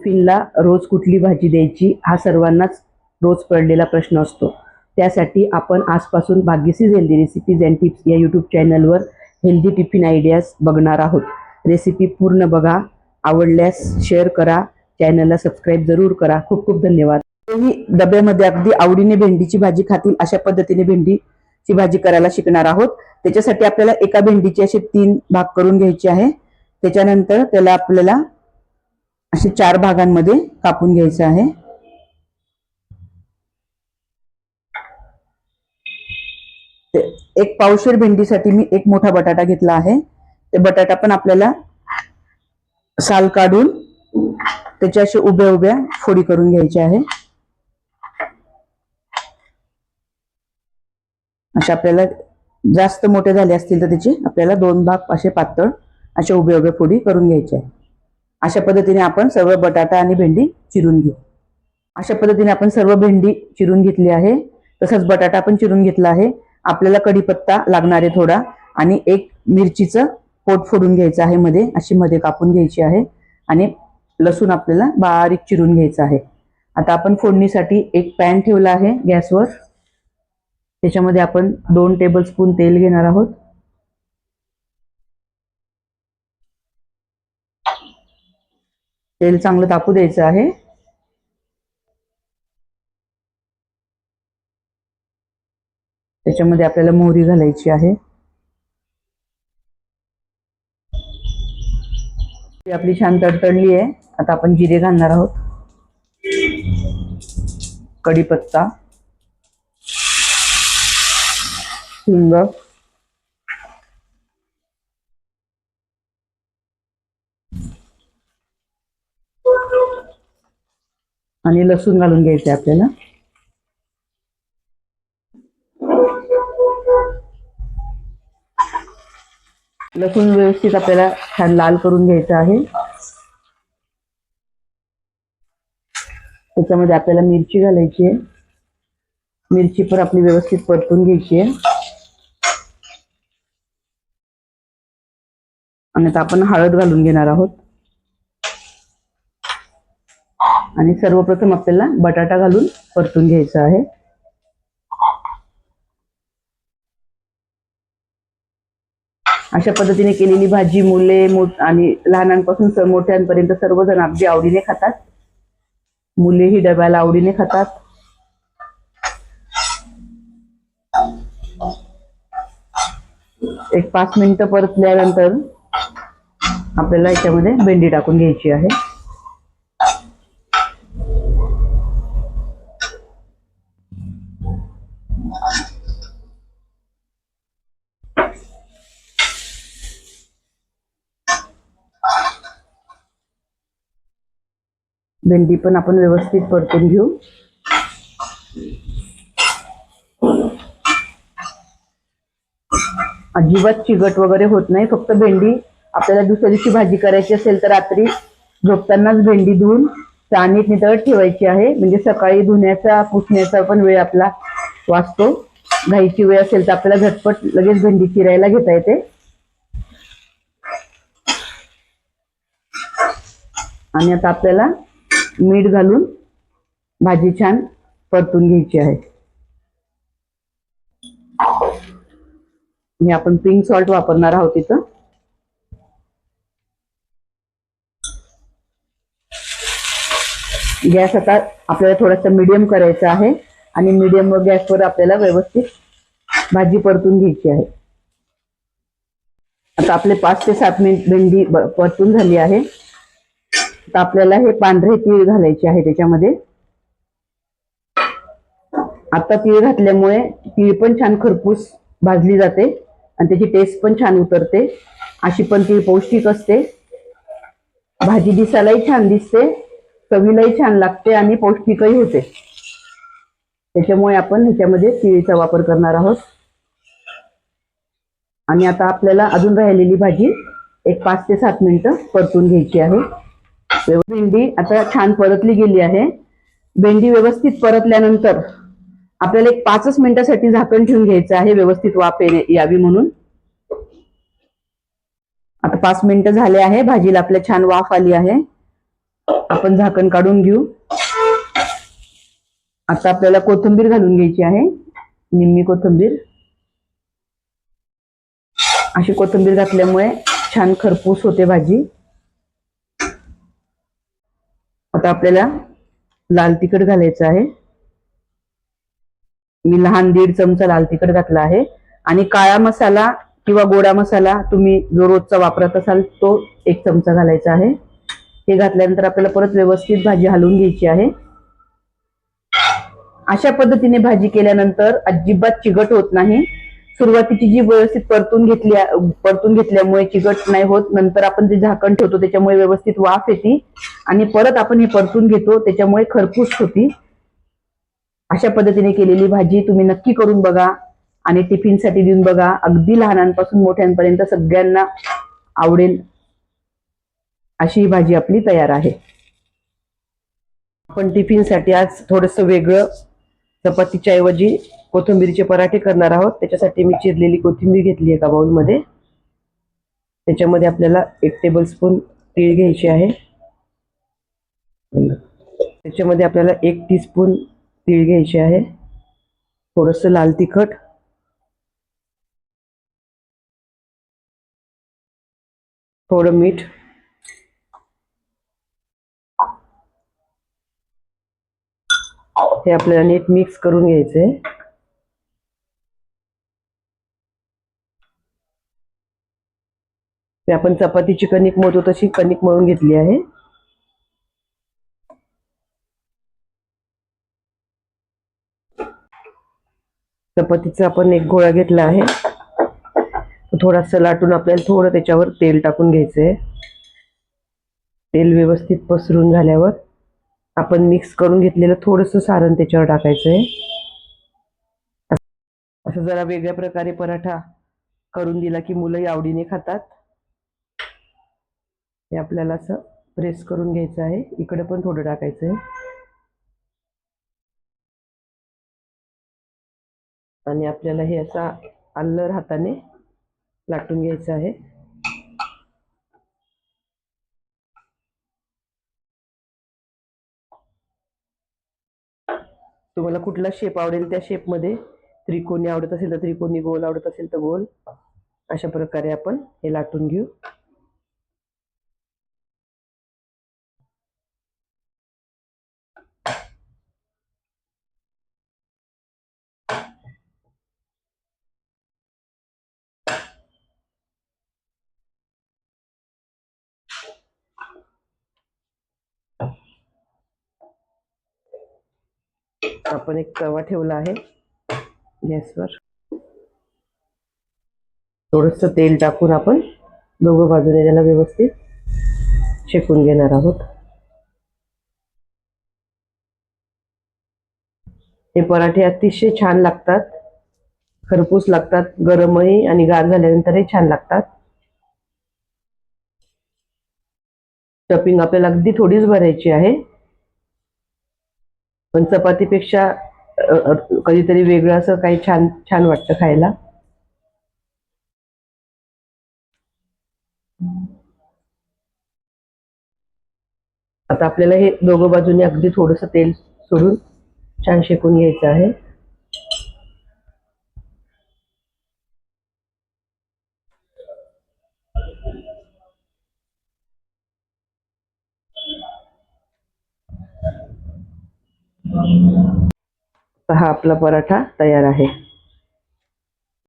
टिफिनला रोज कुठली भाजी द्यायची हा सर्वांनाच रोज पडलेला प्रश्न असतो. त्यासाठी आपण आजपासून भाग्यसीज हेल्दी रेसिपीज अँड टिप्स या यूट्यूब चॅनलवर हेल्दी टिफिन आयडियाज बघणार आहोत. रेसिपी पूर्ण बघा आवडल्यास शेअर करा चॅनलला सबस्क्राईब जरूर करा. खूप खूप धन्यवाद. तुम्ही डब्यामध्ये अगदी आवडीने भेंडीची भाजी खातील अशा पद्धतीने भेंडीची भाजी करायला शिकणार आहोत. त्याच्यासाठी आपल्याला एका भेंडीचे असे तीन भाग करून घ्यायचे आहे. त्याच्यानंतर त्याला आपल्याला असे चार भागांमध्ये कापून घ्यायचं आहे. एक पावशेर भेंडीसाठी मी एक मोठा बटाटा घेतला आहे. ते बटाटा पण आपल्याला साल काढून त्याच्या असे उभ्या उभ्या फोडी करून घ्यायचे आहे. अशा आपल्याला जास्त मोठे झाले असतील तर त्याचे आपल्याला दोन भाग असे पातळ अशा उभ्या उभ्या फोडी करून घ्यायचे आहे. अशा पद्धतीने आपण सर्व बटाटा आणि भेंडी चिरून घेऊ. अशा पद्धतीने आपण सर्व भेंडी चिरून घेतली आहे. तसंच बटाटा पण चिरून घेतला आहे. आपल्याला कढीपत्ता लागणार आहे थोडा आणि एक मिरचीचं पोट फोडून घ्यायचं आहे मध्ये. अशी मध्ये कापून घ्यायची आहे आणि लसूण आपल्याला बारीक चिरून घ्यायचं आहे. आता आपण फोडणीसाठी एक पॅन ठेवला आहे गॅसवर. त्याच्यामध्ये आपण दोन टेबलस्पून तेल घेणार आहोत. तेल चांगलं तापू द्यायचं आहे. त्याच्यामध्ये आपल्याला मोहरी घालायची आहे. ती आपली छान तडतडली आहे. आता आपण जिरे घालणार आहोत. कढीपत्ता. हिंग आणि लसूण घालून घ्यायचे आपल्याला. लसूण व्यवस्थित आपल्याला छान लाल करून घ्यायचं आहे. त्याच्यामध्ये आपल्याला मिरची घालायची आहे. मिरची पण आपली व्यवस्थित परतून घ्यायची आहे. आणि आता आपण हळद घालून घेणार आहोत. आणि सर्वप्रथम आपल्याला बटाटा घालून परतून घ्यायचा आहे. अशा पद्धतीने केलेली भाजी मुले आणि लहानांपासून मोठ्यांपर्यंत सर्वजण अगदी आवडीने खातात. मुलेही डब्याला आवडीने खातात. एक पाच मिनिटं परतल्यानंतर आपल्याला याच्यामध्ये भेंडी टाकून घ्यायची आहे. भेंडी पण आपण व्यवस्थित परतून घेऊ. अजिबात चिगट वगैरे होत नाही फक्त भेंडी. आपल्याला दुसऱ्या दिवशी भाजी करायची असेल तर रात्री झोपतानाच भेंडी धुवून चाणीत नितळत ठेवायची आहे. म्हणजे सकाळी धुण्याचा पुसण्याचा पण वेळ आपला वाचतो. घाईची वेळ असेल तर आपल्याला झटपट लगेच भेंडी चिरायला घेता येते. आणि आता आपल्याला मीठ घालून भाजी छान परतून घ्यायची आहे. हे आपण पिंक सॉल्ट वापरणार आहोत इथं. गॅस आता आपल्याला थोडासा मीडियम करायचा आहे आणि मिडियम गॅसवर आपल्याला व्यवस्थित भाजी परतून घ्यायची आहे. आता आपले पाच ते सात मिनिट भेंडी परतून झाली आहे. तर आपल्याला हे पांढरे तीळ घालायचे आहे त्याच्यामध्ये. आता तीळ घातल्यामुळे तीळ पण छान खरपूस भाजली जाते आणि त्याची टेस्ट पण छान उतरते. अशी पण तीळ पौष्टिक असते. भाजी दिसायलाही छान दिसते चवीलाही छान लागते आणि पौष्टिकही होते. त्याच्यामुळे आपण ह्याच्यामध्ये तिळीचा वापर करणार आहोत. आणि आता आपल्याला अजून राहिलेली भाजी एक पाच ते सात मिनिटं परतून घ्यायची आहे. भेंडी आता छान परतली गेली आहे. भेंडी व्यवस्थित परतल्यानंतर आपल्याला एक पाचच मिनिटासाठी झाकण ठेवून घ्यायचं आहे व्यवस्थित वाफ यावी म्हणून. आता पाच मिनिटं झाले आहे भाजीला आपल्या छान वाफ आली आहे. आपण झाकण काढून घेऊ. आता आपल्याला कोथिंबीर घालून घ्यायची आहे निम्मी कोथिंबीर. अशी कोथिंबीर घातल्यामुळे छान खरपूस होते भाजी. आता आपल्याला लाल तिखट घालायचं आहे. मी लहान दीड चमचा लाल तिखट घातला आहे. आणि काळा मसाला किंवा गोडा मसाला तुम्ही जो रोजचा वापरत असाल तो एक चमचा घालायचा आहे. हे घातल्यानंतर आपल्याला परत व्यवस्थित भाजी हलवून घ्यायची आहे. अशा पद्धतीने भाजी केल्यानंतर अजिबात चिकट होत नाही. सुरुवातीची जी व्यवस्थित परतून घेतल्या परतून घेतल्यामुळे चिकट नाही होत. नंतर आपण जे झाकण ठेवतो त्याच्यामुळे व्यवस्थित वाफ येते. आणि परत आपण हे परतून घेतो त्याच्यामुळे खरपूस होती. अशा पद्धतीने केलेली भाजी तुम्ही नक्की करून बघा आणि टिफिनसाठी देऊन बघा. अगदी लहानांपासून मोठ्यांपर्यंत सगळ्यांना आवडेल अशी ही भाजी आपली तयार आहे. आपण टिफिनसाठी आज थोडस वेगळं चपातीच्या ऐवजी कोथिंबीरचे पराठे करणार आहोत. त्याच्यासाठी मी चिरलेली कोथिंबीर घेतली एका बाउलमध्ये. त्याच्यामध्ये आपल्याला एक टेबल स्पून तीळ घ्यायची आहे. त्याच्यामध्ये आपल्याला एक टीस्पून तीळ घ्यायचे आहे. थोडस लाल तिखट. थोडं मीठ. हे आपल्याला नीट मिक्स करून घ्यायचं आहे ते आपण चपातीची कणिक मोडतो तशी कणिक मळून घेतली आहे. चपातीचा आपण एक गोळा घेतला आहे. थोडासा लाटून आपल्याला थोडं त्याच्यावर तेल टाकून घ्यायचंय. तेल व्यवस्थित पसरून झाल्यावर आपण मिक्स करून घेतलेलं थोडस सारण त्याच्यावर टाकायचंय. असं जरा वेगळ्या प्रकारे पराठा करून दिला की मुलंही आवडीने खातात. हे आपल्याला असं प्रेस करून घ्यायचं आहे. इकडे पण थोडं टाकायचं आहे. आणि आपल्याला हे असा आल्लर हाताने लाटून घ्यायचं आहे. तुम्हाला कुठला शेप आवडेल त्या शेपमध्ये त्रिकोणी आवडत असेल तर त्रिकोणी गोल आवडत असेल तर गोल. अशा प्रकारे आपण हे लाटून घेऊ. आपण एक तवा ठेवला आहे गॅसवर. थोडस तेल टाकून आपण दोघं बाजूने त्याला व्यवस्थित शेकून घेणार आहोत. हे पराठे अतिशय छान लागतात. खरपूस लागतात गरमही आणि गार झाल्यानंतरही छान लागतात. स्टफिंग आपल्याला अगदी थोडीच भरायची आहे. पण चपातीपेक्षा कधीतरी वेगळं असं काही छान छान वाटतं खायला. आता आपल्याला हे दोघं बाजूने अगदी थोडस तेल सोडून छान शेकून घ्यायचं आहे. हा आपला पराठा तयार आहे.